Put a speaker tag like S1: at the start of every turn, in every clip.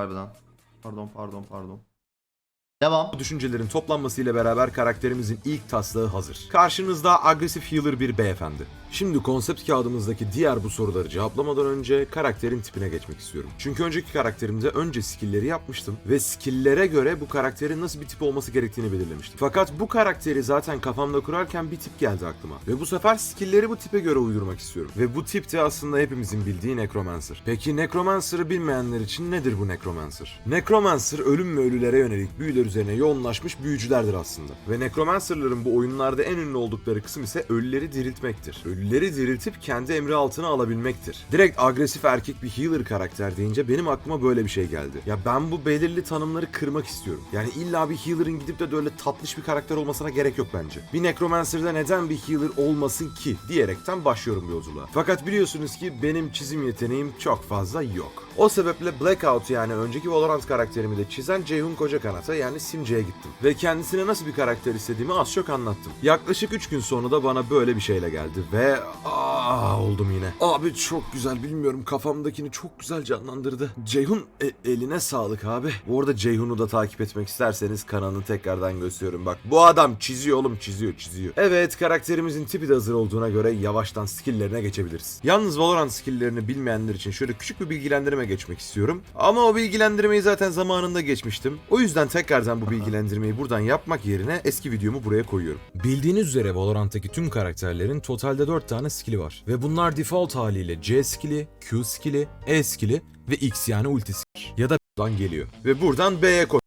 S1: Harbiden. Pardon pardon pardon. Devam.
S2: Bu düşüncelerin toplanmasıyla beraber karakterimizin ilk taslağı hazır. Karşınızda agresif healer bir beyefendi. Şimdi konsept kağıdımızdaki diğer bu soruları cevaplamadan önce karakterin tipine geçmek istiyorum. Çünkü önceki karakterimde önce skill'leri yapmıştım ve skill'lere göre bu karakterin nasıl bir tip olması gerektiğini belirlemiştim. Fakat bu karakteri zaten kafamda kurarken bir tip geldi aklıma. Ve bu sefer skill'leri bu tipe göre uydurmak istiyorum. Ve bu tip de aslında hepimizin bildiği Necromancer. Peki Necromancer'ı bilmeyenler için nedir bu Necromancer? Necromancer ölüm ve ölülere yönelik büyüler üzerine yoğunlaşmış büyücülerdir aslında. Ve Necromancer'ların bu oyunlarda en ünlü oldukları kısım ise ölüleri diriltmektir. Ölüleri diriltip kendi emri altına alabilmektir. Direkt agresif erkek bir healer karakter deyince benim aklıma böyle bir şey geldi. Ya ben bu belirli tanımları kırmak istiyorum. Yani illa bir healer'ın gidip de böyle tatlış bir karakter olmasına gerek yok bence. Bir Necromancer'da neden bir healer olmasın ki diyerekten başlıyorum bu yolculuğa. Fakat biliyorsunuz ki benim çizim yeteneğim çok fazla yok. O sebeple Blackout yani önceki Valorant karakterimi de çizen Ceyhun Kocakanat'a yani Simce'ye gittim. Ve kendisine nasıl bir karakter istediğimi az çok anlattım. Yaklaşık 3 gün sonra da bana böyle bir şeyle geldi ve aa oldum yine. Abi çok güzel bilmiyorum kafamdakini çok güzel canlandırdı. Ceyhun e- eline sağlık abi. Bu arada Ceyhun'u da takip etmek isterseniz kanalını tekrardan gösteriyorum. Bak bu adam çiziyor oğlum çiziyor çiziyor. Evet karakterimizin tipi de hazır olduğuna göre yavaştan skill'lerine geçebiliriz. Yalnız Valorant skill'lerini bilmeyenler için şöyle küçük bir bilgilendirme geçmek istiyorum. Ama o bilgilendirmeyi zaten zamanında geçmiştim. O yüzden tekrardan bu bilgilendirmeyi buradan yapmak yerine eski videomu buraya koyuyorum. Bildiğiniz üzere Valorant'taki tüm karakterlerin totalde 4 tane skill'i var. Ve bunlar default haliyle C skill'i, Q skill'i, E skill'i ve X yani ultisi ya da buradan geliyor. Ve buradan B'ye koy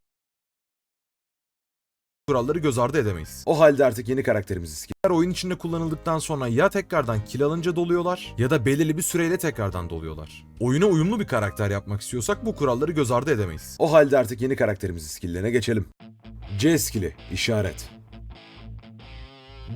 S2: kuralları göz ardı edemeyiz. O halde artık yeni karakterimizi skiller oyun içinde kullanıldıktan sonra ya tekrardan kill alınca doluyorlar ya da belirli bir süreyle tekrardan doluyorlar. Oyuna uyumlu bir karakter yapmak istiyorsak bu kuralları göz ardı edemeyiz. O halde artık yeni karakterimizin skilllerine geçelim. C skill'i işaret.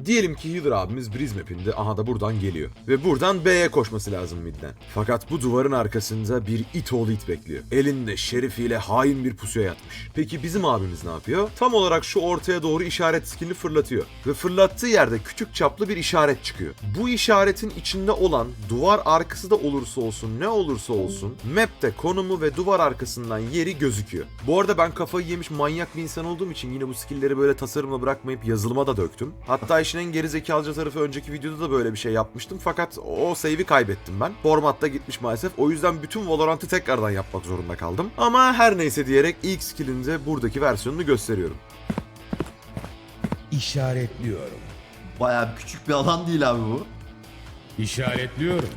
S2: Diyelim ki Healer abimiz Breeze map'inde aha da buradan geliyor. Ve buradan B'ye koşması lazım midden. Fakat bu duvarın arkasında bir it oğlu it bekliyor. Elinde şerifiyle hain bir pusuya yatmış. Peki bizim abimiz ne yapıyor? Tam olarak şu ortaya doğru işaret skillini fırlatıyor. Ve fırlattığı yerde küçük çaplı bir işaret çıkıyor. Bu işaretin içinde olan duvar arkası da olursa olsun ne olursa olsun map'te konumu ve duvar arkasından yeri gözüküyor. Bu arada ben kafayı yemiş manyak bir insan olduğum için yine bu skillleri böyle tasarımla bırakmayıp yazılıma da döktüm. Hatta işin en geri zekalıca tarafı önceki videoda da böyle bir şey yapmıştım fakat o save'i kaybettim ben. Formatta gitmiş maalesef. O yüzden bütün Valorant'ı tekrardan yapmak zorunda kaldım. Ama her neyse diyerek ilk skill'in de buradaki versiyonunu gösteriyorum.
S3: İşaretliyorum.
S1: Bayağı küçük bir alan değil abi bu.
S3: İşaretliyorum.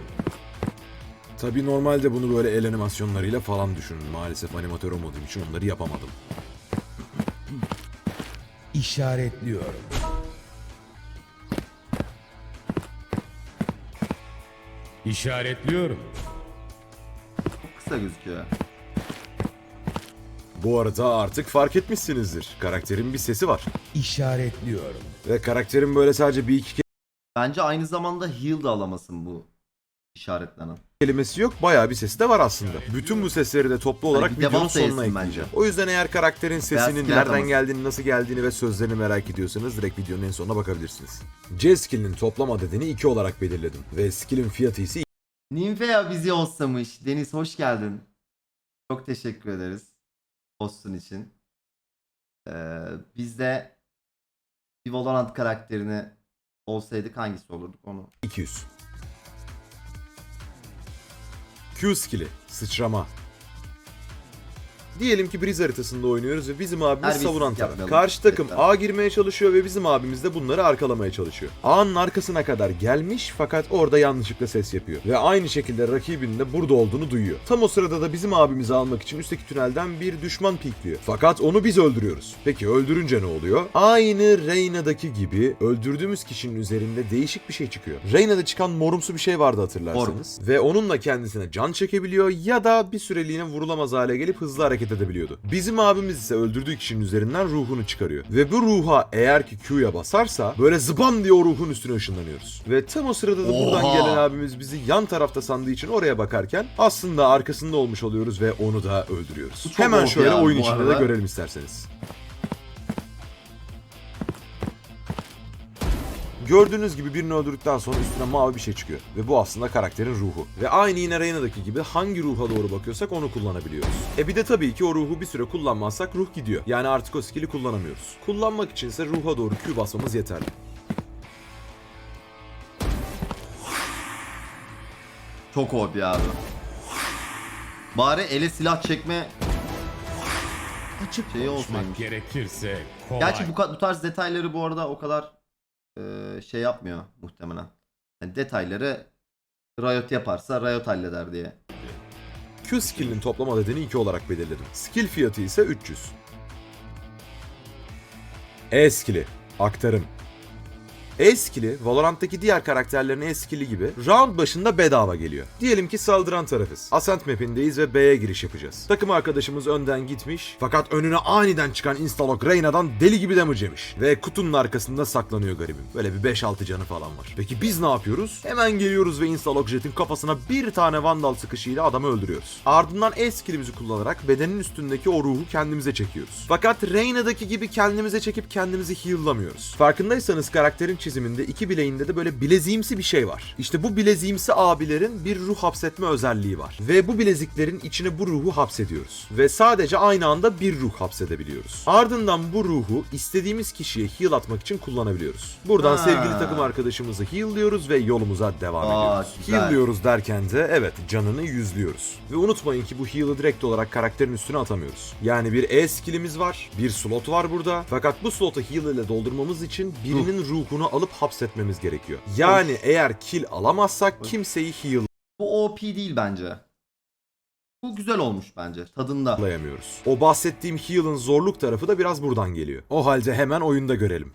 S2: Tabi normalde bunu böyle el animasyonlarıyla falan düşünün. Maalesef animatör olmadığım için onları yapamadım.
S3: İşaretliyorum. İşaretliyorum.
S1: Çok kısa gözüküyor.
S2: Bu arada artık fark etmişsinizdir. Karakterin bir sesi var.
S3: İşaretliyorum.
S2: Ve karakterin böyle sadece bir iki
S1: Bence aynı zamanda heal da alamasın bu işaretlenen.
S2: kelimesi yok. Bayağı bir sesi de var aslında. Bütün bu sesleri de toplu olarak
S1: bir
S2: videonun
S1: devam da
S2: sonuna
S1: yesin
S2: ekleyeceğim.
S1: bence.
S2: O yüzden eğer karakterin sesinin
S1: skill
S2: nereden
S1: atamasın.
S2: geldiğini, nasıl geldiğini ve sözlerini merak ediyorsanız direkt videonun en sonuna bakabilirsiniz. C skill'inin toplam adedini 2 olarak belirledim. Ve skill'in fiyatı ise
S1: Ninfea bizi hostlamış. Deniz hoş geldin. Çok teşekkür ederiz. Hostun için. Ee, biz de bir Valorant karakterini olsaydık hangisi olurduk onu.
S2: 200. Q skill'i, sıçrama. Diyelim ki Breeze haritasında oynuyoruz ve bizim abimiz
S1: Terbiyesizlik
S2: savunan taraf. Karşı takım. A girmeye çalışıyor ve bizim abimiz de bunları arkalamaya çalışıyor. A'nın arkasına kadar gelmiş fakat orada yanlışlıkla ses yapıyor. Ve aynı şekilde rakibinin de burada olduğunu duyuyor. Tam o sırada da bizim abimizi almak için üstteki tünelden bir düşman pikliyor. Fakat onu biz öldürüyoruz. Peki öldürünce ne oluyor? Aynı Reyna'daki gibi öldürdüğümüz kişinin üzerinde değişik bir şey çıkıyor. Reyna'da çıkan morumsu bir şey vardı hatırlarsanız. Ve onunla kendisine can çekebiliyor ya da bir süreliğine vurulamaz hale gelip hızlı hareket edebiliyordu. Bizim abimiz ise öldürdüğü kişinin üzerinden ruhunu çıkarıyor. Ve bu ruha eğer ki Q'ya basarsa böyle zıbam diye o ruhun üstüne ışınlanıyoruz. Ve tam o sırada da buradan
S1: Oha!
S2: gelen abimiz bizi yan tarafta sandığı için oraya bakarken aslında arkasında olmuş oluyoruz ve onu da öldürüyoruz. Hemen şöyle oyun içinde de görelim isterseniz. Gördüğünüz gibi birini öldürdükten sonra üstüne mavi bir şey çıkıyor. Ve bu aslında karakterin ruhu. Ve aynı yine Reyna'daki gibi hangi ruha doğru bakıyorsak onu kullanabiliyoruz. E bir de tabii ki o ruhu bir süre kullanmazsak ruh gidiyor. Yani artık o skill'i kullanamıyoruz. Kullanmak içinse ruha doğru Q basmamız yeterli.
S1: Çok OP abi. Bari ele silah çekme
S3: Açık
S1: Şeyi olsaymış.
S3: gerekirse kolay.
S1: Gerçi bu, bu tarz detayları bu arada o kadar şey yapmıyor muhtemelen. Yani detayları Riot yaparsa Riot halleder diye.
S2: Q skill'inin toplam adedini 2 olarak belirledim. Skill fiyatı ise 300. E skill'i, aktarım. E skill'i, Valorant'taki diğer karakterlerin E skill'i gibi round başında bedava geliyor. Diyelim ki saldıran tarafız. Ascent map'indeyiz ve B'ye giriş yapacağız. Takım arkadaşımız önden gitmiş fakat önüne aniden çıkan Instalok Reyna'dan deli gibi damage yemiş. Ve kutunun arkasında saklanıyor garibim. Böyle bir 5-6 canı falan var. Peki biz ne yapıyoruz? Hemen geliyoruz ve Instalok Jet'in kafasına bir tane Vandal sıkışıyla adamı öldürüyoruz. Ardından E skill'imizi kullanarak bedenin üstündeki o ruhu kendimize çekiyoruz. Fakat Reyna'daki gibi kendimize çekip kendimizi heal'lamıyoruz. Farkındaysanız karakterin çiziminde iki bileğinde de böyle bileziğimsi bir şey var. İşte bu bileziğimsi abilerin bir ruh hapsetme özelliği var. Ve bu bileziklerin içine bu ruhu hapsediyoruz. Ve sadece aynı anda bir ruh hapsedebiliyoruz. Ardından bu ruhu istediğimiz kişiye heal atmak için kullanabiliyoruz. Buradan
S1: Ha.
S2: sevgili takım arkadaşımızı heal'lıyoruz ve yolumuza devam
S1: Aa,
S2: ediyoruz.
S1: güzel.
S2: Heal'lıyoruz derken de evet canını yüzlüyoruz. Ve unutmayın ki bu heal'ı direkt olarak karakterin üstüne atamıyoruz. Yani bir E skill'imiz var, bir slot var burada. Fakat bu slotu heal ile doldurmamız için birinin ruhunu alıp hapsetmemiz gerekiyor. Yani eğer kill alamazsak kimseyi
S1: Bu OP değil bence. Bu güzel olmuş bence tadında.
S2: heal'layamıyoruz. O bahsettiğim heal'ın zorluk tarafı da biraz buradan geliyor. O halde hemen oyunda görelim.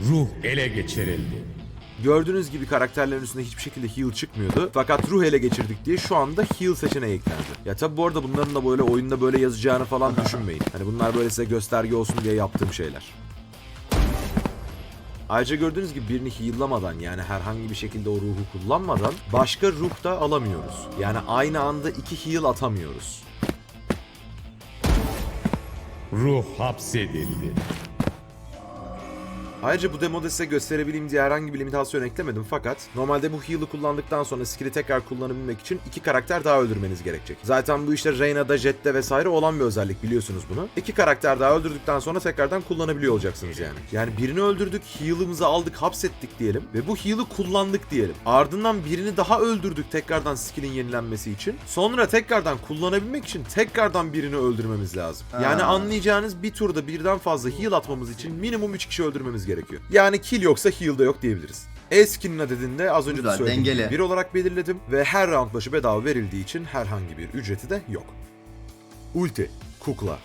S3: Ruh ele geçirildi.
S2: Gördüğünüz gibi karakterlerin üstünde hiçbir şekilde heal çıkmıyordu. Fakat ruh ele geçirdik diye şu anda heal seçeneği eklendi. Ya tabi bu arada bunların da böyle oyunda böyle yazacağını falan düşünmeyin. Hani bunlar böyle size gösterge olsun diye yaptığım şeyler. Ayrıca gördüğünüz gibi birini heal'lamadan yani herhangi bir şekilde o ruhu kullanmadan başka ruh da alamıyoruz. Yani aynı anda iki heal atamıyoruz.
S3: Ruh hapsedildi.
S2: Ayrıca bu demoda size gösterebileyim diye herhangi bir limitasyon eklemedim fakat normalde bu heal'ı kullandıktan sonra skill'i tekrar kullanabilmek için iki karakter daha öldürmeniz gerekecek. Zaten bu işte Reyna'da, Jet'te vesaire olan bir özellik biliyorsunuz bunu. İki karakter daha öldürdükten sonra tekrardan kullanabiliyor olacaksınız yani. Yani birini öldürdük, heal'ımızı aldık, hapsettik diyelim ve bu heal'ı kullandık diyelim. Ardından birini daha öldürdük tekrardan skill'in yenilenmesi için. Sonra tekrardan kullanabilmek için tekrardan birini öldürmemiz lazım. Yani anlayacağınız bir turda birden fazla heal atmamız için minimum 3 kişi öldürmemiz gerekiyor. Yani kill yoksa heal da yok diyebiliriz. E-skin'in adedini de az önce de
S1: Güzel,
S2: söylediğim
S1: dengeli.
S2: bir olarak belirledim ve her round başı bedava verildiği için herhangi bir ücreti de yok. Ulti, kukla.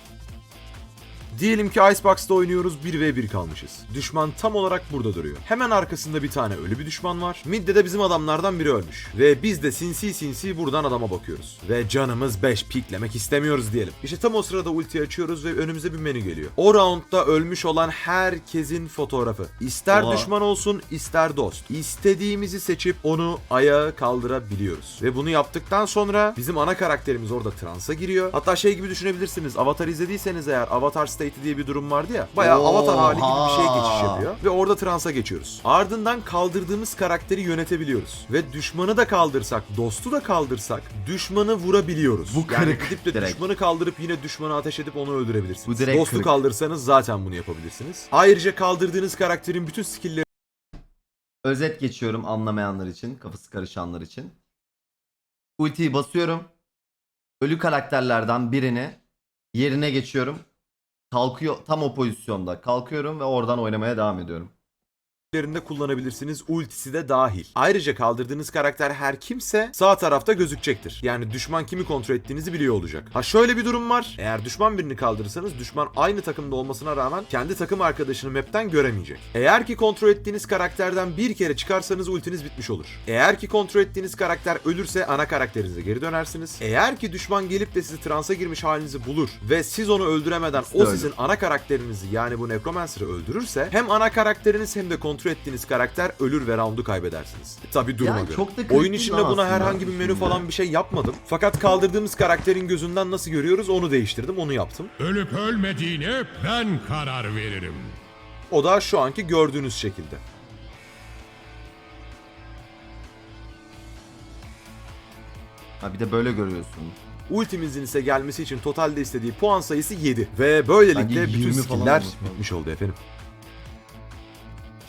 S2: Diyelim ki Icebox'ta oynuyoruz 1v1 kalmışız. Düşman tam olarak burada duruyor. Hemen arkasında bir tane ölü bir düşman var. Mid'de de bizim adamlardan biri ölmüş. Ve biz de sinsi sinsi buradan adama bakıyoruz. Ve canımız 5 piklemek istemiyoruz diyelim. İşte tam o sırada ulti açıyoruz ve önümüze bir menü geliyor. O roundda ölmüş olan herkesin fotoğrafı. İster
S1: Oha.
S2: düşman olsun ister dost. İstediğimizi seçip onu ayağa kaldırabiliyoruz. Ve bunu yaptıktan sonra bizim ana karakterimiz orada transa giriyor. Hatta şey gibi düşünebilirsiniz. Avatar izlediyseniz eğer Avatar State diye bir durum vardı ya. Bayağı
S1: Oha.
S2: Avatar hali gibi bir şey geçiş yapıyor. Ve orada transa geçiyoruz. Ardından kaldırdığımız karakteri yönetebiliyoruz. Ve düşmanı da kaldırsak, dostu da kaldırsak düşmanı vurabiliyoruz.
S1: Bu
S2: yani
S1: kırık
S2: gidip de
S1: direkt.
S2: düşmanı kaldırıp yine düşmanı ateş edip onu öldürebilirsiniz.
S1: Bu direkt
S2: Dostu
S1: kırık.
S2: kaldırsanız zaten bunu yapabilirsiniz. Ayrıca kaldırdığınız karakterin bütün skill'leri
S1: Özet geçiyorum anlamayanlar için, kafası karışanlar için. Ultiyi basıyorum. Ölü karakterlerden birini yerine geçiyorum. Kalkıyor tam o pozisyonda. Kalkıyorum ve oradan oynamaya devam ediyorum.
S2: De kullanabilirsiniz. Ultisi de dahil. Ayrıca kaldırdığınız karakter her kimse sağ tarafta gözükecektir. Yani düşman kimi kontrol ettiğinizi biliyor olacak. Ha şöyle bir durum var. Eğer düşman birini kaldırırsanız düşman aynı takımda olmasına rağmen kendi takım arkadaşını map'ten göremeyecek. Eğer ki kontrol ettiğiniz karakterden bir kere çıkarsanız ultiniz bitmiş olur. Eğer ki kontrol ettiğiniz karakter ölürse ana karakterinize geri dönersiniz. Eğer ki düşman gelip de sizi transa girmiş halinizi bulur ve siz onu öldüremeden o sizin ana karakterinizi yani bu Necromancer'ı öldürürse hem ana karakteriniz hem de kontrol kontrol ettiğiniz karakter ölür ve roundu kaybedersiniz. E, tabi duruma
S1: Yani
S2: göre.
S1: çok da
S2: Oyun içinde buna herhangi bir menü falan bir şey yapmadım. Fakat kaldırdığımız karakterin gözünden nasıl görüyoruz onu değiştirdim, onu yaptım.
S3: Ölüp ölmediğine ben karar veririm.
S2: O da şu anki gördüğünüz şekilde.
S1: Ha bir de böyle görüyorsun.
S2: Ultimizin ise gelmesi için totalde istediği puan sayısı 7. Ve böylelikle bütün
S1: 20 falan
S2: skill'ler
S1: olması lazım.
S2: bitmiş oldu efendim.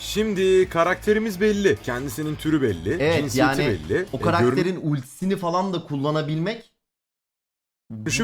S2: Şimdi karakterimiz belli. Kendisinin türü belli.
S1: Evet
S2: cinsiyeti
S1: yani
S2: belli.
S1: o
S2: e,
S1: karakterin ultisini falan da kullanabilmek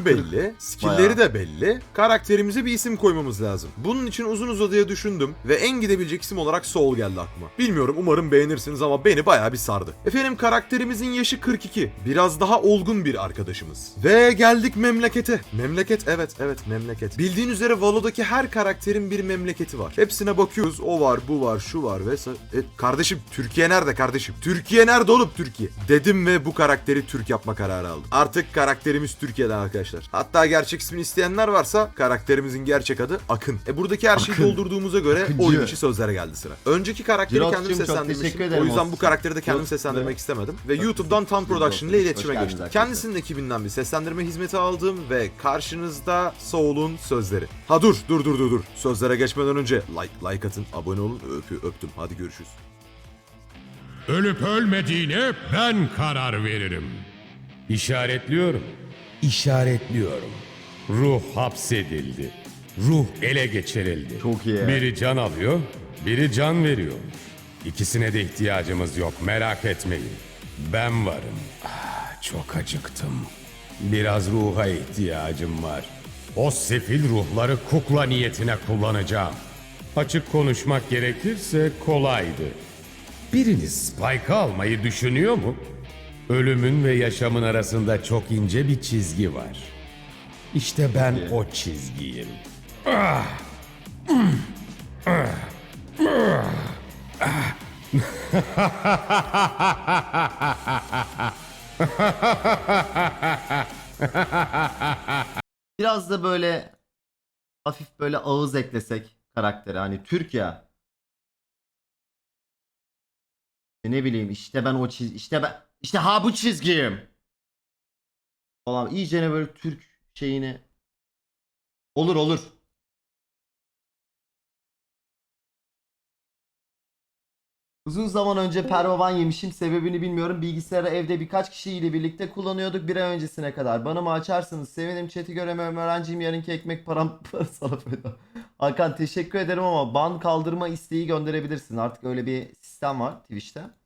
S1: Kırık.
S2: belli, skill'leri de belli. Karakterimize bir isim koymamız lazım. Bunun için uzun uzadıya düşündüm ve en gidebilecek isim olarak Soul geldi aklıma. Bilmiyorum umarım beğenirsiniz ama beni bayağı bir sardı. Efendim karakterimizin yaşı 42. Biraz daha olgun bir arkadaşımız. Ve geldik memlekete. Memleket evet evet memleket. Bildiğin üzere Valo'daki her karakterin bir memleketi var. Hepsine bakıyoruz. O var, bu var, şu var ve e, kardeşim Türkiye nerede kardeşim? Türkiye nerede olup Türkiye? Dedim ve bu karakteri Türk yapma kararı aldım. Artık karakterimiz Türkiye'den arkadaşlar. Hatta gerçek ismini isteyenler varsa karakterimizin gerçek adı Akın. E buradaki her şeyi
S1: Akın.
S2: doldurduğumuza göre
S1: Akıncı.
S2: oyun içi sözlere geldi sıra. Önceki karakteri
S1: Jiros'cum,
S2: kendim
S1: çok
S2: seslendirmiştim.
S1: teşekkür ederim
S2: O yüzden
S1: olsun.
S2: bu karakteri de kendim
S1: Yok,
S2: seslendirmek istemedim. Ve YouTube'dan Tam
S1: teşekkür
S2: Production ile iletişime
S1: geldiniz
S2: geçtim.
S1: arkadaşlar.
S2: Kendisinin ekibinden bir seslendirme hizmeti aldım ve karşınızda Soul'un sözleri. Ha dur dur dur dur dur. Sözlere geçmeden önce like like atın, abone olun. Öpü, öptüm. Hadi görüşürüz.
S3: Ölüp ölmediğine ben karar veririm. İşaretliyorum. İşaretliyorum. Ruh hapsedildi. Ruh ele geçirildi.
S1: Çok iyi.
S3: Biri can alıyor, biri can veriyor. İkisine de ihtiyacımız yok merak etmeyin. Ben varım. Ah, çok acıktım. Biraz ruha ihtiyacım var. O sefil ruhları kukla niyetine kullanacağım. Açık konuşmak gerekirse kolaydı. Biriniz Spike'ı almayı düşünüyor mu? Ölümün ve yaşamın arasında çok ince bir çizgi var. İşte ben o çizgiyim.
S1: Biraz da böyle hafif böyle ağız eklesek karaktere hani Türk ya. E Ne bileyim işte ben o çiz işte ben işte ha bu çizgiyim. Falan iyicene böyle Türk şeyini olur olur. Uzun zaman önce pervavan yemişim sebebini bilmiyorum. Bilgisayarı evde birkaç kişiyle birlikte kullanıyorduk bir ay öncesine kadar. Bana mı açarsınız? Sevinirim chat'i göremiyorum öğrenciyim yarınki ekmek param sana feda. Hakan teşekkür ederim ama ban kaldırma isteği gönderebilirsin. Artık öyle bir sistem var Twitch'te.